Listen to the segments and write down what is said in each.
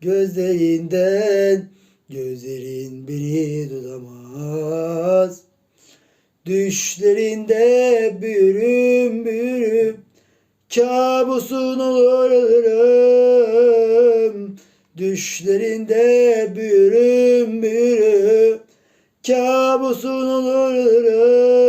gözlerinden. Gözlerin beni tutamaz. Düşlerinde büyürüm büyürüm. Kabusun olurum. Düşlerinde büyürüm büyürüm. Kabusun olurum.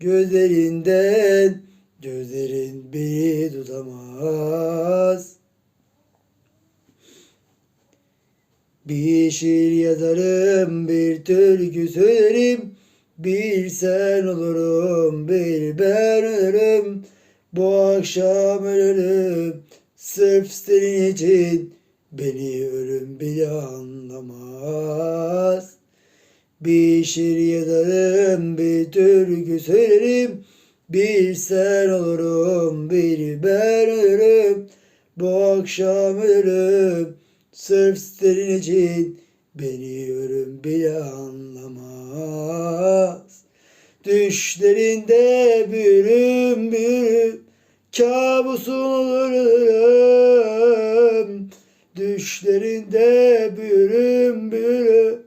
gözlerinden. Gözlerin beni tutamaz. Bir şiir yazarım, bir türkü söylerim. Bir sen olurum, bir ben ölürüm. Bu akşam ölürüm, sırf senin için. Beni ölüm bile anlamaz. Bir şiir yazarım, bir türkü söylerim. Bir sen olurum, bir ben ölürüm. Bu akşam ölürüm, sırf senin için. Beni ölüm bile anlamaz. Düşlerinde büyürüm büyürüm. Kabusun olurum. Düşlerinde büyürüm büyürüm.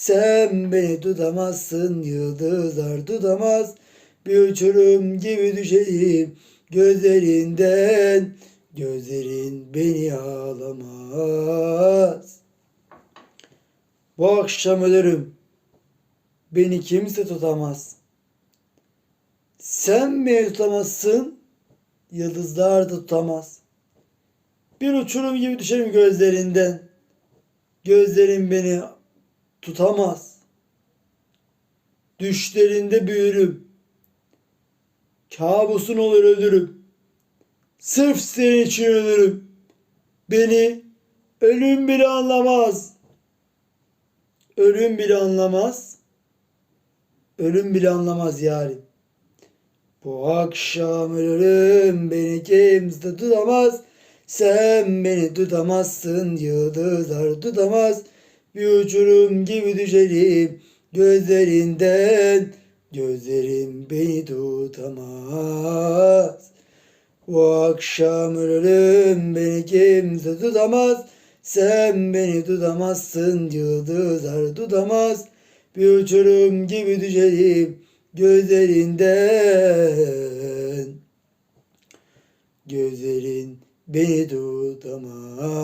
Sen beni tutamazsın yıldızlar tutamaz. Bir uçurum gibi düşerim gözlerinden. Gözlerin beni ağlamaz. Bu akşam ölürüm. Beni kimse tutamaz. Sen beni tutamazsın. Yıldızlar da tutamaz. Bir uçurum gibi düşerim gözlerinden. Gözlerin beni tutamaz. Düşlerinde büyürüm. Kabusun olur ölürüm. Sırf senin için ölürüm. Beni ölüm bile anlamaz. Ölüm bile anlamaz. Ölüm bile anlamaz yarim. Bu akşam ölürüm beni kimse tutamaz. Sen beni tutamazsın yıldızlar tutamaz. Bir uçurum gibi düşerim gözlerinden. Gözlerim beni tutamaz. Bu akşam ölürüm beni kimse tutamaz. Sen beni tutamazsın yıldızlar tutamaz. Bir uçurum gibi düşerim gözlerinden. Gözlerin beni tutamaz.